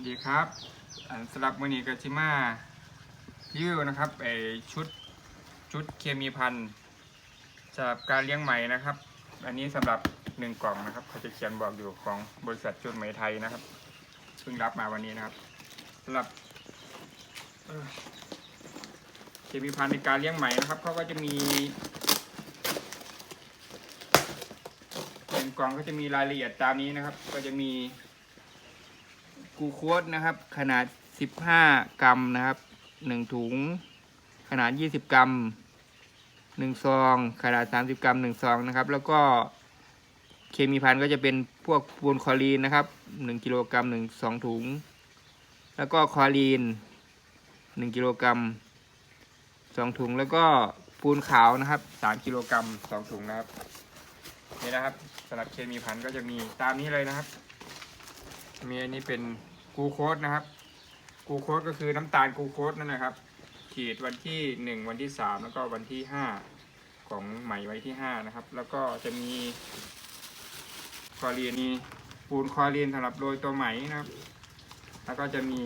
วัสดีครับ อันสำหรับมือนี้ก็ชิมารีวิวนะครับไอชุดชุดเคมีพันธุ์สำหรับการเลี้ยงไหมนะครับ อันนี้สำหรับหนึ่งกล่องนะครับเขาจะเขียนบอกอยู่ของบริษัทจุดไหมไทยนะครับเพิ่งรับมาวันนี้นะครับสำหรับเคมีพันธุ์ในการเลี้ยงไหมนะครับเขาก็จะมีหนึ่งกล่องก็จะมีรายละเอียดตามนี้นะครับ ก็จะมี กูโคสนะครับ ขนาด 15 กรัมนะครับ 1 ถุง ขนาด 20 กรัม 1 ซอง ขนาด 30 กรัม 1 ซองนะครับ แล้วก็เคมีพันธุ์ก็จะเป็นพวกปูนคลอรีนนะครับ 1 กิโลกรัม1 2 ถุง แล้วก็คลอรีน 1 กิโลกรัม 2 ถุง แล้วก็ปูนขาวนะครับ 3 กิโลกรัม 2 ถุงนะครับ นี่นะครับสำหรับเคมีพันธุ์ก็จะมีตามนี้เลยนะครับ มีอันนี้เป็นกูโคสนะครับ กูโคสก็คือน้ำตาลกูโคสนั่นนะครับ ขีดวันที่หนึ่งวันที่สามแล้วก็วันที่ห้าของไหมไว้ที่ห้านะครับ แล้วก็จะมีคลอรียนมีปูนคลอรียนสำหรับโรยตัวไหมนะครับ แล้วก็จะมี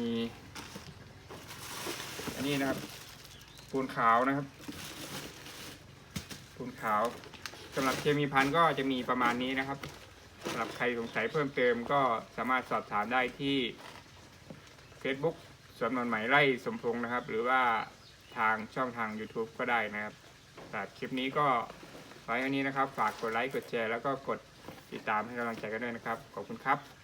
อันนี้นะครับ ปูนขาวนะครับ ปูนขาวสำหรับเคมีพันธุ์ก็จะมีประมาณนี้นะครับ สำหรับใครสงสัยเพิ่มเติมก็สามารถสอบถามได้ที่ Facebook สวนนนใหม่ไร่สมพงษ์นะครับ หรือว่าทางช่องทาง YouTube ก็ได้นะครับแต่คลิปนี้ก็ไว้เท่านี้นะครับ ฝากกดไลค์กดแชร์แล้วก็กดติดตามให้กำลังใจกันด้วยนะครับ ขอบคุณครับ